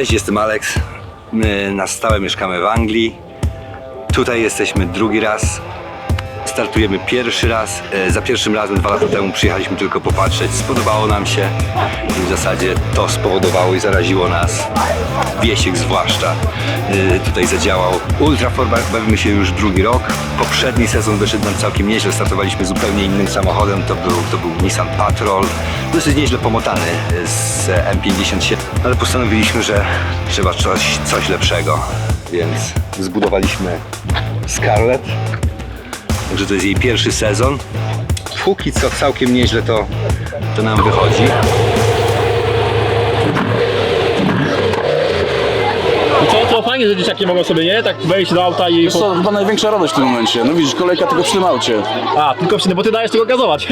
Cześć, jestem Alex. My na stałe mieszkamy w Anglii. Tutaj jesteśmy drugi raz. Startujemy pierwszy raz. E, Za pierwszym razem dwa lata temu przyjechaliśmy tylko popatrzeć. Spodobało nam się i w zasadzie to spowodowało i zaraziło nas. Wiesiek zwłaszcza e, tutaj zadziałał. Ultrafor bawimy się już drugi rok. Poprzedni sezon wyszedł nam całkiem nieźle. Startowaliśmy zupełnie innym samochodem. To był, to był Nissan Patrol. Dosyć nieźle pomotany e, z M57. Ale postanowiliśmy, że trzeba coś, coś lepszego. Więc zbudowaliśmy Scarlett. Także to jest jej pierwszy sezon. Póki co całkiem nieźle to, to nam wychodzi. Fajnie, że dzieciaki mogą sobie, nie? Tak wejść do auta i... Jest to chyba największa radość w tym momencie. No widzisz, kolejka tylko przy tym aucie. A, tylko wtedy, bo ty dajesz tylko gazować.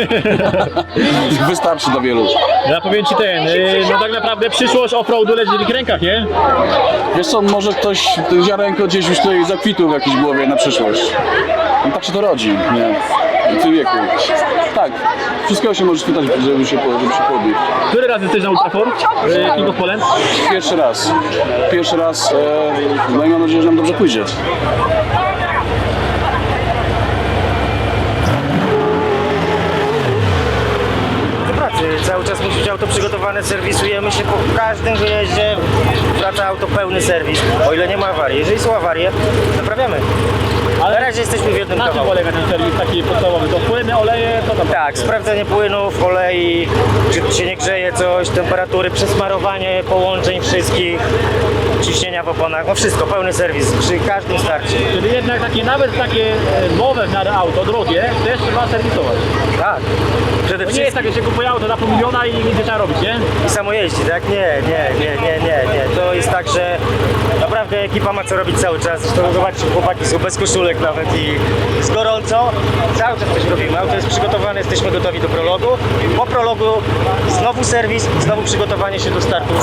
Wystarczy dla wielu. ja powiem ci ten, y, no tak naprawdę przyszłość offroadu leży w ich rękach, nie? Wiesz co, może ktoś ziarenko gdzieś już tutaj zakwitł w jakiejś głowie na przyszłość. No tak się to rodzi, nie? W tym wieku. Tak, wszystkiego się może spytać, żeby się, po- żeby się pobić. Który raz jesteś na Ultrafor? King of Poland? Pierwszy raz. Pierwszy raz. E, no i mam nadzieję, że nam dobrze pójdzie. do pracy. Cały czas musi być auto przygotowane, serwisujemy się po każdym wyjeździe. Wraca auto pełny serwis, o ile nie ma awarii. Jeżeli są awarie, naprawiamy. Ale razie jesteśmy w jednym Na czym kawałku. polega ten serwis taki podstawowy? To płyny, oleje, co tam? Tak, sprawdzenie płynów, olei, czy się nie grzeje coś, temperatury, przesmarowanie połączeń wszystkich, ciśnienia w oponach, no wszystko, pełny serwis przy każdym starcie. Czyli jednak takie, nawet takie e, nowe w miarę auto, drogie, też trzeba serwisować. Tak, przede To nie jest wszystkim tak, że się kupuje auto za pół miliona i nic nie trzeba robić, nie? i samo jeździ, tak? Nie, nie, nie, nie, nie, nie. To jest tak, że naprawdę ekipa ma co robić cały czas. Zresztą zobaczcie, chłopaki są bez koszulek nawet i jest gorąco. Cały czas coś robimy. Auto jest przygotowane, jesteśmy gotowi do prologu. Po prologu znowu serwis, znowu przygotowanie się do startu.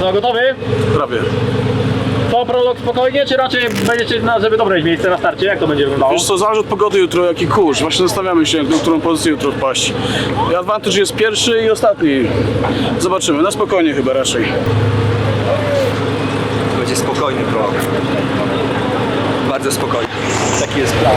No gotowy? Prawie. To prolog spokojnie, czy raczej będziecie, na, żeby dobre miejsce na starcie? Jak to będzie wyglądało? Wiesz co, zależy od pogody jutro, jaki kurz. Właśnie zastanawiamy się, do którą pozycję jutro wpaść. I Advantage jest pierwszy i ostatni. Zobaczymy, na spokojnie chyba raczej. Będzie spokojny prolog. Bardzo spokojny. Taki jest plan.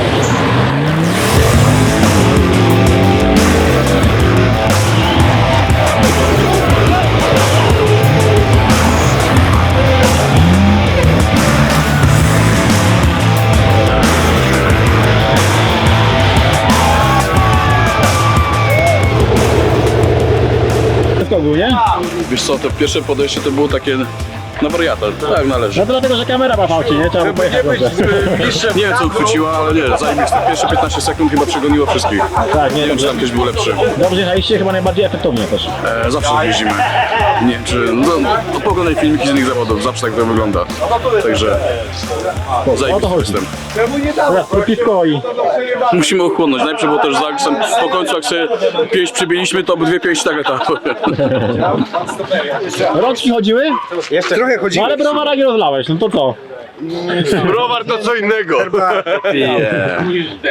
Nie? Wiesz co, to pierwsze podejście to było takie na wariata, tak należy. No to dlatego, że kamera ma w aucie, nie? Trzeba było pojechać dobrze. Nie wiem co uchwyciła, ale nie, zajebiste. Pierwsze 15 sekund chyba przegoniło wszystkich. Tak, nie, Nie wiem, czy tam ktoś był lepszy. Dobrze jechaliście, chyba najbardziej efektownie też. E, zawsze jeździmy. Nie czy... No, no poglądaj filmiki z innych zawodów, zawsze tak to wygląda. Także... O to Zajebisty jestem. Teraz piwko i... Musimy ochłonąć. Najpierw było też z Aksem. Po końcu jak sobie pięść przybiliśmy, to obydwie pięści tak latały. Rączki chodziły? Jeszcze Trochę No chodzimy. ale browara nie rozlałeś, no to co? Browar to co innego.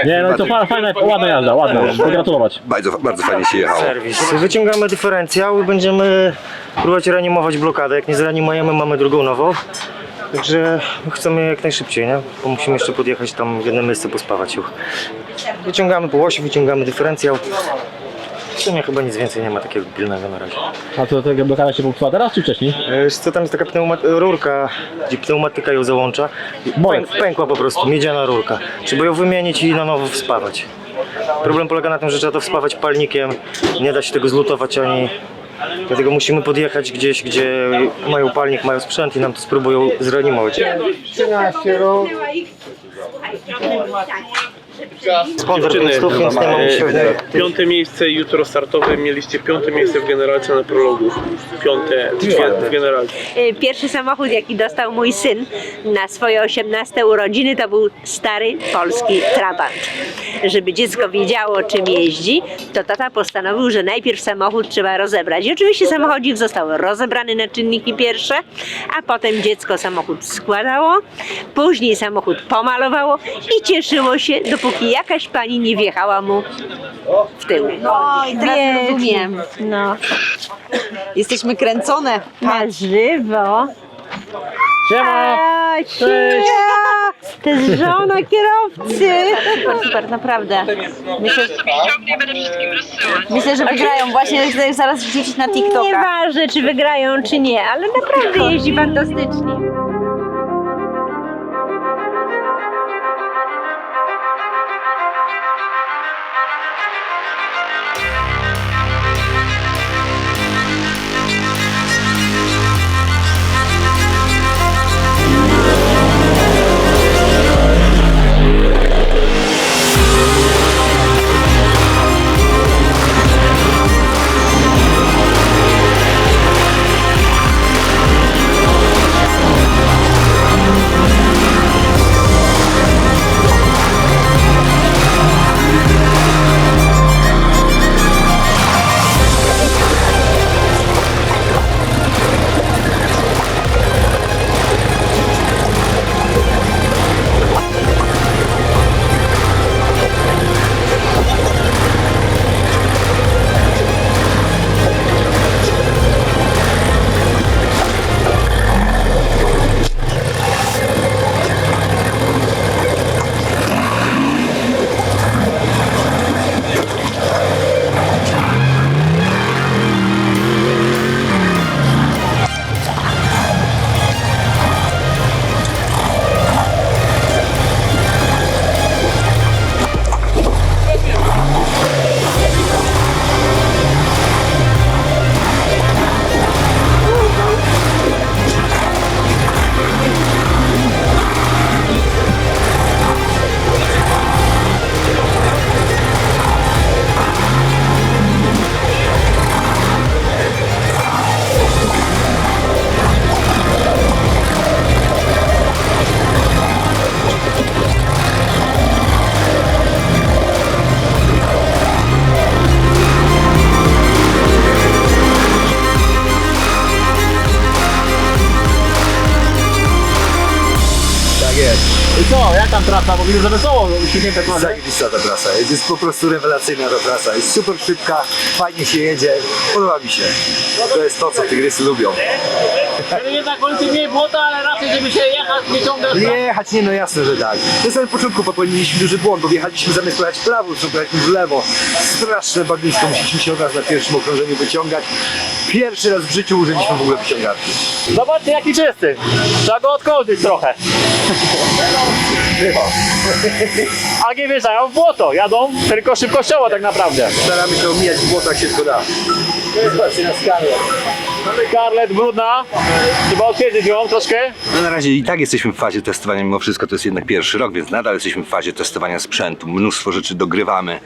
Nie, no to fa- fajna, ładna jazda, ładna. Pogratulować. Bardzo, bardzo fajnie się jechało. serwis. Wyciągamy dyferencjał i będziemy próbować reanimować blokadę. Jak nie zreanimujemy, mamy drugą nową. Także chcemy jak najszybciej, nie? Bo musimy jeszcze podjechać tam w jedno miejsce, pospawać już. Wyciągamy po osi, wyciągamy dyferencjał. W sumie chyba nic więcej nie ma takiego pilnego na razie. A to tego blokada się popsuła teraz czy wcześniej? E, Wiesz co, tam jest taka pneuma- rurka, gdzie pneumatyka ją załącza. Bolec. Pęk, pękła po prostu, miedziana rurka. Trzeba ją wymienić i na nowo wspawać. Problem polega na tym, że trzeba to wspawać palnikiem, nie da się tego zlutować ani... Dlatego musimy podjechać gdzieś, gdzie mają palnik, mają sprzęt i nam to spróbują zreanimować. 13 rok. Dziewczyny, 500, więc nie mam się e, Piąte miejsce jutro startowe, mieliście piąte miejsce w generalce na prologu. Piąte w, w generalce. Y, Pierwszy samochód, jaki dostał mój syn na swoje 18 urodziny, to był stary polski Trabant. Żeby dziecko wiedziało, czym jeździ, to tata postanowił, że najpierw samochód trzeba rozebrać. I oczywiście samochodzik został rozebrany na czynniki pierwsze, a potem dziecko samochód składało, później samochód pomalowało i cieszyło się, dopóki jakaś pani nie wjechała mu w tył. No i teraz rozumiem. No, Jesteśmy kręcone. na żywo. Siema! A, siema! To jest żona kierowcy. Super, super, naprawdę. Myślę, myślę że wygrają. Właśnie chcę zaraz wrzucić na TikToka. Nieważne, czy wygrają, czy nie, ale naprawdę jeździ fantastycznie. Widzę, że wesoło, uśmiechnięte twarze. Zajebista ta trasa jest. Jest po prostu rewelacyjna ta trasa. Jest super szybka, fajnie się jedzie. Podoba mi się. To jest to, co tygrysy lubią. Czyli jednak końcu mniej błota, ale raczej, żeby się jechać, nie ciągać. Nie jechać, nie no jasne, że tak. Na samym początku popełniliśmy duży błąd, bo wjechaliśmy zamiast pojechać w prawo, to pojechaliśmy w lewo. Straszne bagnisko, musieliśmy się od nas na pierwszym okrążeniu wyciągać. Pierwszy raz w życiu użyliśmy w ogóle wyciągarki. Zobaczcie jaki czysty. Trzeba go odkołdzić trochę. A nie wjeżdżają w błoto, jadą tylko szybkościowo tak naprawdę. Staramy się omijać w błotach, się tylko da. Zobaczcie na skalę. Scarlett brudna, trzeba odwiedzić ją troszkę. No na razie i tak jesteśmy w fazie testowania, mimo wszystko to jest jednak pierwszy rok, więc nadal jesteśmy w fazie testowania sprzętu. Mnóstwo rzeczy dogrywamy,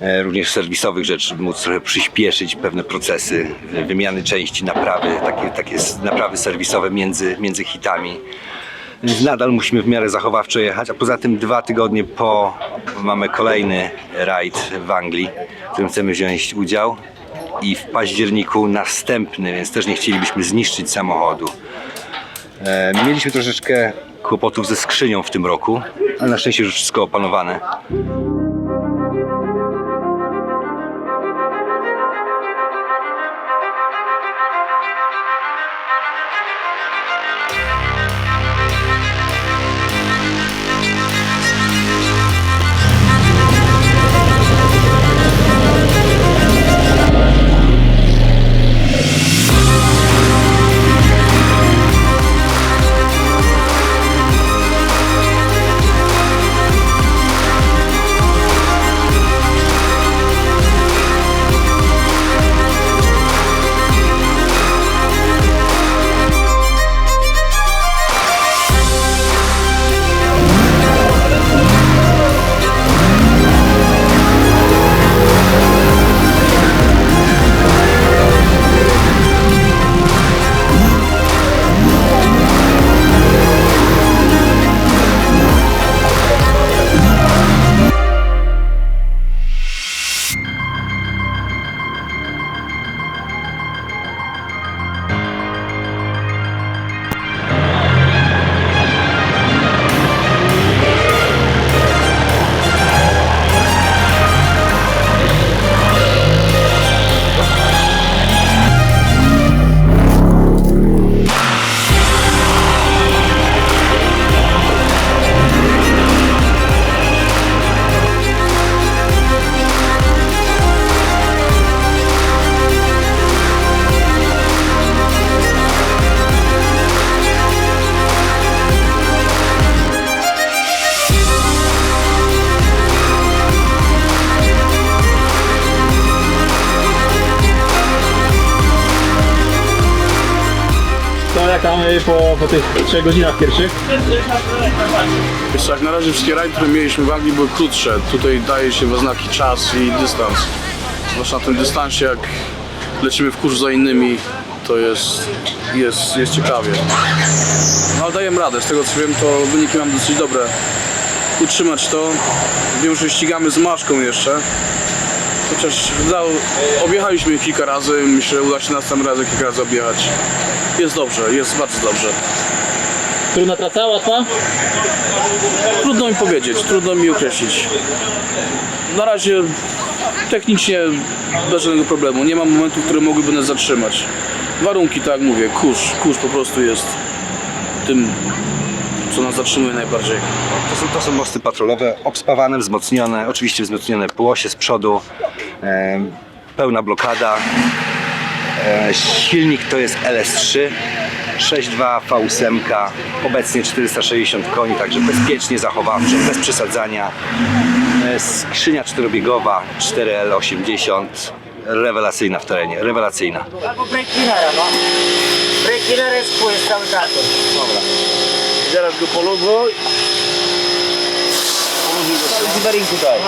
e, również serwisowych rzeczy, móc trochę przyspieszyć pewne procesy, e, wymiany części, naprawy, takie, takie s- naprawy serwisowe między, między hitami. Więc nadal musimy w miarę zachowawczo jechać, a poza tym dwa tygodnie po mamy kolejny rajd w Anglii, w którym chcemy wziąć udział i w październiku następny, więc też nie chcielibyśmy zniszczyć samochodu. E, Mieliśmy troszeczkę kłopotów ze skrzynią w tym roku, ale na szczęście już wszystko opanowane. Po, tych 3 godzinach pierwszych? Wiesz jak na razie wszystkie rajdy, które mieliśmy w Anglii były krótsze. Tutaj daje się we znaki czas i dystans. Zwłaszcza na tym dystansie, jak lecimy w kurz za innymi, to jest, jest, jest ciekawie. No ale dajemy radę, z tego co wiem, to wyniki mam dosyć dobre. Utrzymać to. Wiem, że ścigamy z Maszką jeszcze. Chociaż udało, objechaliśmy ich kilka razy, myślę, że uda się następnym razem kilka razy objechać. Jest dobrze, jest bardzo dobrze. Trudna trasa, łatwa? Trudno mi powiedzieć, trudno mi określić. Na razie technicznie bez żadnego problemu. Nie ma momentów, które mogłyby nas zatrzymać. Warunki, tak jak mówię, kurz, kurz po prostu jest tym, co nas zatrzymuje najbardziej. To są, to są mosty patrolowe, obspawane, wzmocnione, oczywiście wzmocnione płosie z przodu, pełna blokada. Silnik to jest LS3, 6.2 V8, obecnie 460 koni, także bezpiecznie zachowawczo, bez przesadzania. Skrzynia czterobiegowa, 4L80, rewelacyjna w terenie, rewelacyjna. Albo break cleanera, no. Break cleaner jest jest cały karton. Dobra. Zaraz go poluzuj. Zibarinku daj.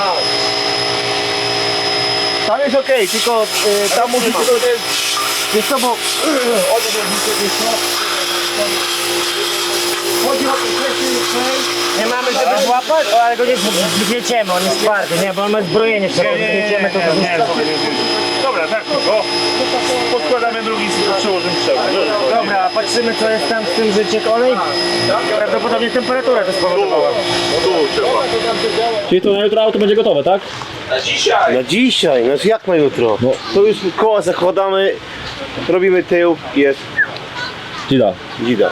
Tam jest okej, tylko y, tam musi tylko... Wiesz co, bo... Chodzi o to, nie mamy żeby złapać, ale go nie zgnieciemy, on jest twardy, nie, bo on ma zbrojenie, trzeba zgnieciemy to to Tak. Podkładamy drugi, przełożymy przełóż. Dobra, patrzymy co jest tam z tym życie kolej. Prawdopodobnie temperatura to spowodowała. Tu trzeba. Czyli to na jutro auto będzie gotowe, tak? Na dzisiaj, no jak na jutro? To już koła zakładamy, robimy tył, jest Dzida. dzida.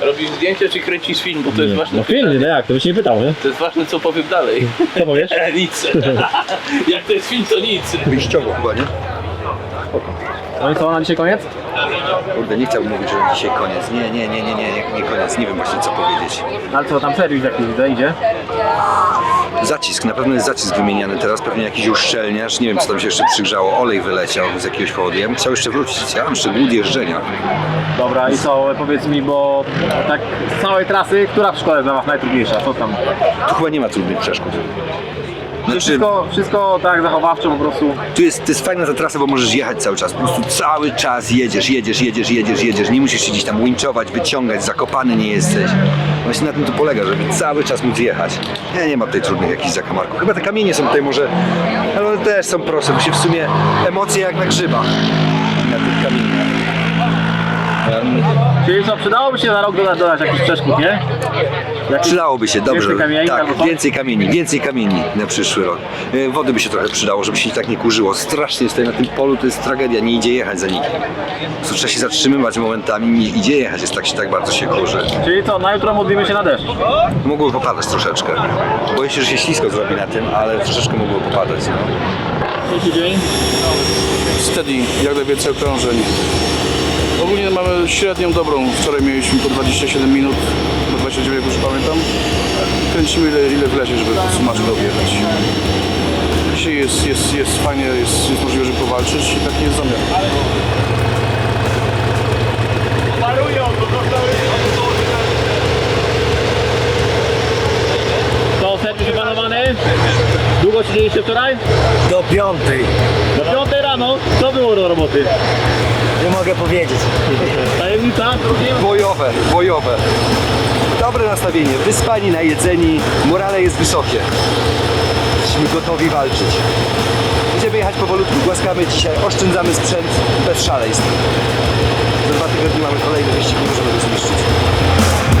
Robisz zdjęcie czy kręcisz film, bo to jest ważne. No film, no jak, to byś nie pytał, nie? To jest ważne co powiem dalej. Co powiesz? nic. Jak to jest film, to nic. Wyjściowo chyba, nie? No i co, na dzisiaj koniec? Kurde, nie chciałbym mówić, że dzisiaj koniec. Nie, nie, nie, nie, nie, nie, nie koniec. Nie wiem właśnie co powiedzieć. Ale co, tam serwis jakiś widzę, idzie? Zacisk, na pewno jest zacisk wymieniany teraz, pewnie jakiś uszczelniacz, nie wiem co tam się jeszcze przygrzało, olej wyleciał z jakiegoś powodu. Ja bym chciał jeszcze wrócić, ja mam jeszcze głód jeżdżenia. Dobra, i co, powiedz mi, bo tak z całej trasy, która w szkole dla was najtrudniejsza? Co tam? Tu chyba nie ma trudnych przeszkód. Znaczy, Wszystko, wszystko tak zachowawczo po prostu. tu jest, to jest fajna ta trasa, bo możesz jechać cały czas. Po prostu cały czas jedziesz, jedziesz, jedziesz, jedziesz, jedziesz. Nie musisz się gdzieś tam winczować, wyciągać, zakopany nie jesteś. Właśnie na tym to polega, żeby cały czas móc jechać. Nie, nie ma tutaj trudnych jakichś zakamarków. Chyba te kamienie są tutaj może, ale one też są proste, bo się w sumie emocje jak na grzybach na tych kamieniach. Czyli co, przydałoby się za rok dodać, dodać jakiś przeszkód, nie? Przydałoby się, dobrze. Więcej kamieni tak, co? więcej kamieni, więcej kamieni na przyszły rok. E, Wody by się trochę przydało, żeby się tak nie kurzyło. Strasznie jest tutaj na tym polu, to jest tragedia, nie idzie jechać za nikim. Prostu Trzeba się zatrzymywać momentami, nie idzie jechać, jest tak się tak bardzo się kurzy. Czyli co, na jutro modlimy się na deszcz. Mogłoby popadać troszeczkę. Boję się, że się ślisko zrobi na tym, ale troszeczkę mogło popadać. No. Trzeci dzień. Steady, jak najwięcej okrążeń. Ogólnie mamy średnią dobrą. Wczoraj mieliśmy po 27 minut, 29 jak już pamiętam. Kręcimy ile, ile wlezie, żeby po prostu maczkę objechać. Dzisiaj jest, jest, jest fajnie, jest, jest możliwe, żeby powalczyć i taki jest zamiar. To serwis wypanowany. Długo siedzieliście wczoraj? Do piątej. Do 5 rano. Co było do roboty? Nie mogę powiedzieć. Tajemnica? Bojowe, bojowe. Dobre nastawienie, wyspani, najedzeni, morale jest wysokie. Jesteśmy gotowi walczyć. Będziemy jechać powolutku, głaskamy dzisiaj, oszczędzamy sprzęt bez szaleństw. Za dwa tygodnie mamy kolejny wyścig, nie możemy go zniszczyć.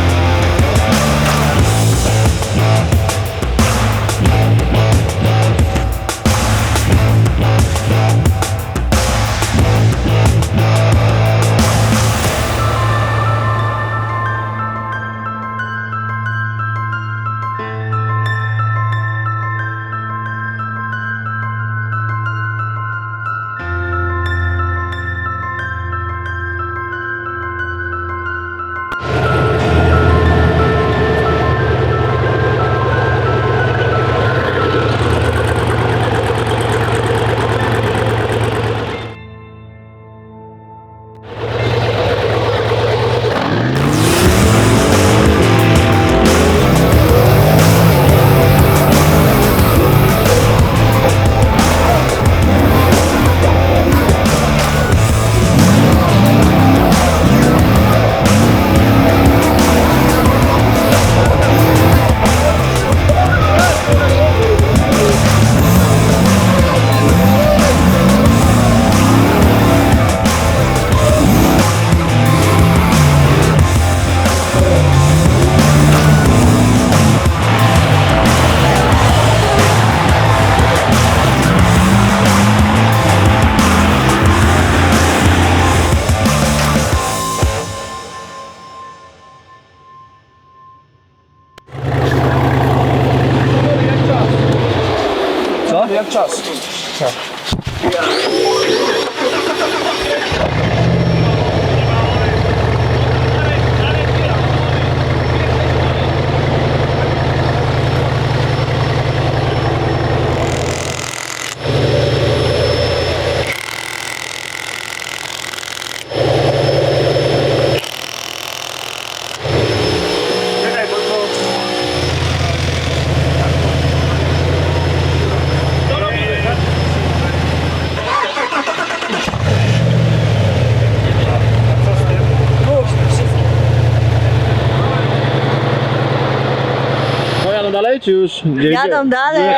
Jadą dalej.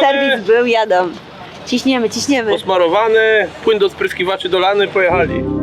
Serwis? Był, jadą. Ciśniemy, ciśniemy. Posmarowany, płyn do spryskiwaczy dolany, pojechali.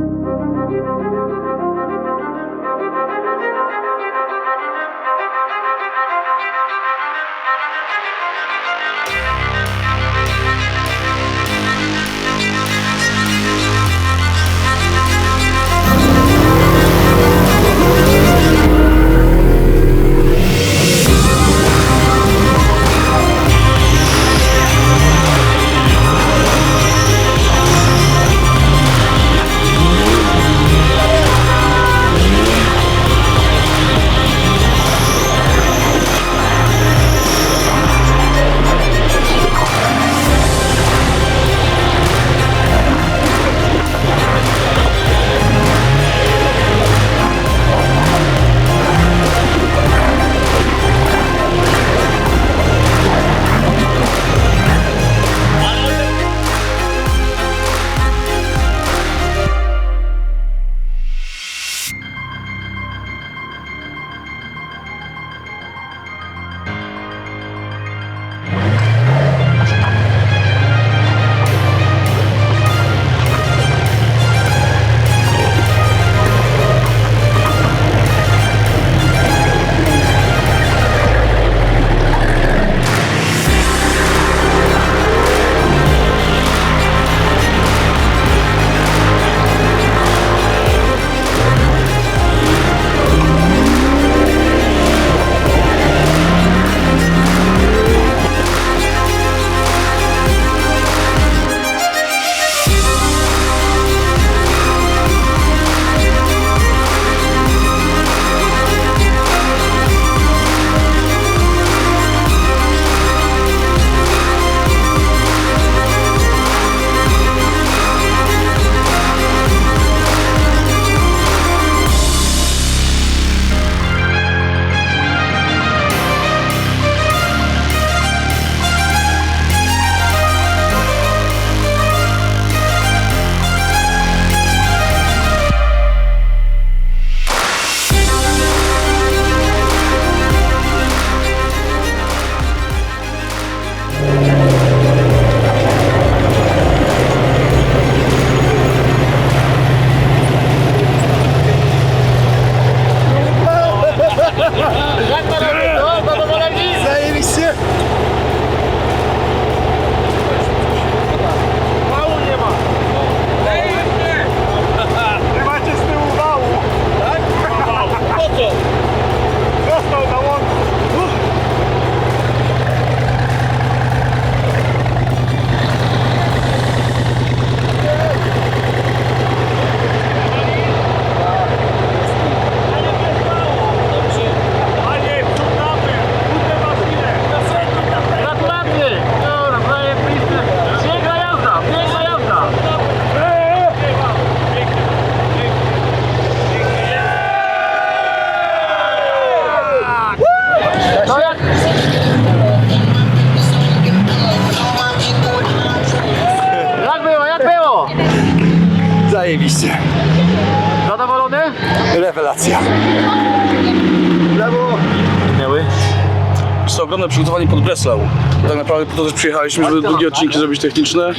Ogromne przygotowanie pod Breslau. Tak naprawdę po to też przyjechaliśmy, żeby długie odcinki zrobić techniczne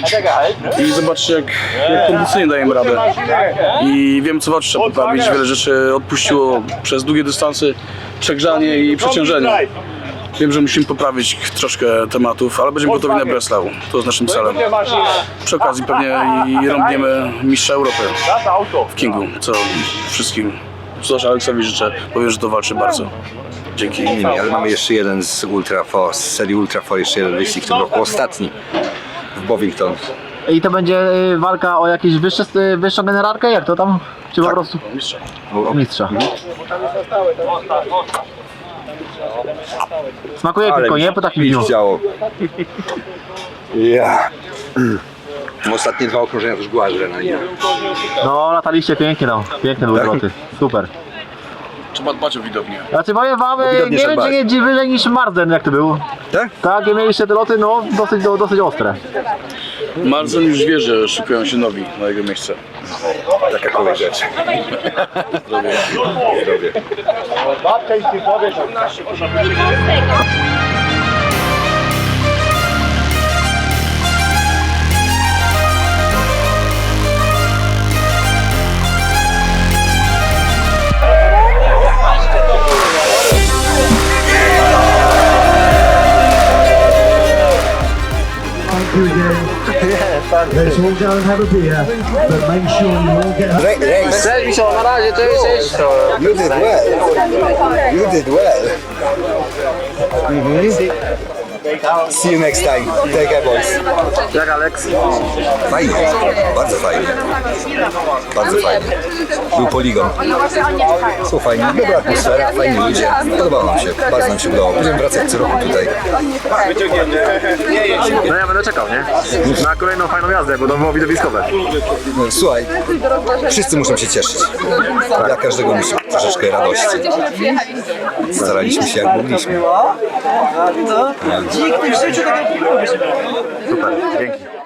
i zobaczcie jak, jak kondycyjnie dajemy radę. I wiem co trzeba poprawić, wiele rzeczy odpuściło przez długie dystanse, przegrzanie i przeciążenie. Wiem, że musimy poprawić troszkę tematów, ale będziemy gotowi na Breslau. To jest naszym celem. Przy okazji pewnie i rąbniemy mistrza Europy w Kingu, co wszystkim, zwłaszcza Aleksowi życzę, powiem, że to walczy bardzo. Dzięki. Nie, ale mamy jeszcze jeden z Ultra Four, z serii Ultra Four, jeszcze jeden wyścig w tym roku, ostatni w Bovington. I to będzie y, walka o jakieś wyższe, y, wyższą generalkę? Jak to tam? Czy po prostu Mistrza. O, o, mistrza? Smakuje ale tylko, mi nie? Po takim dniu. chciało. Ja. Ostatnie dwa okrążenia też była adrenalina. No, lataliście pięknie, no. Piękne były Tak. loty. Super. Trzeba dbać o widownię. Znaczy powiem wam, nie wiem czy nie wyżej niż Marsden, jak to było. Tak? Tak, i mieliście te loty, no, dosyć, do, dosyć ostre. Marcel już wie, że szykują się nowi na jego miejsce. Taka kolej rzeczy. Zdrowie. yeah. Let's all go and have a beer, but make sure you all get home. Great race. You did well. You did well. Mm-hmm. See you next time. Take care, boys. Jak Alex? Fajnie, bardzo fajnie. Bardzo fajnie. Był poligon. Są fajni, dobra atmosfera, fajni ludzie. Podobało nam się, bardzo nam się udało. Będziemy wracać co roku tutaj. No ja będę czekał, nie? Na kolejną fajną jazdę, bo to było widowiskowe. No, Słuchaj, wszyscy muszą się cieszyć. Dla każdego musi być troszeczkę radości. Staraliśmy się jak mogliśmy. Dzik, dzięki.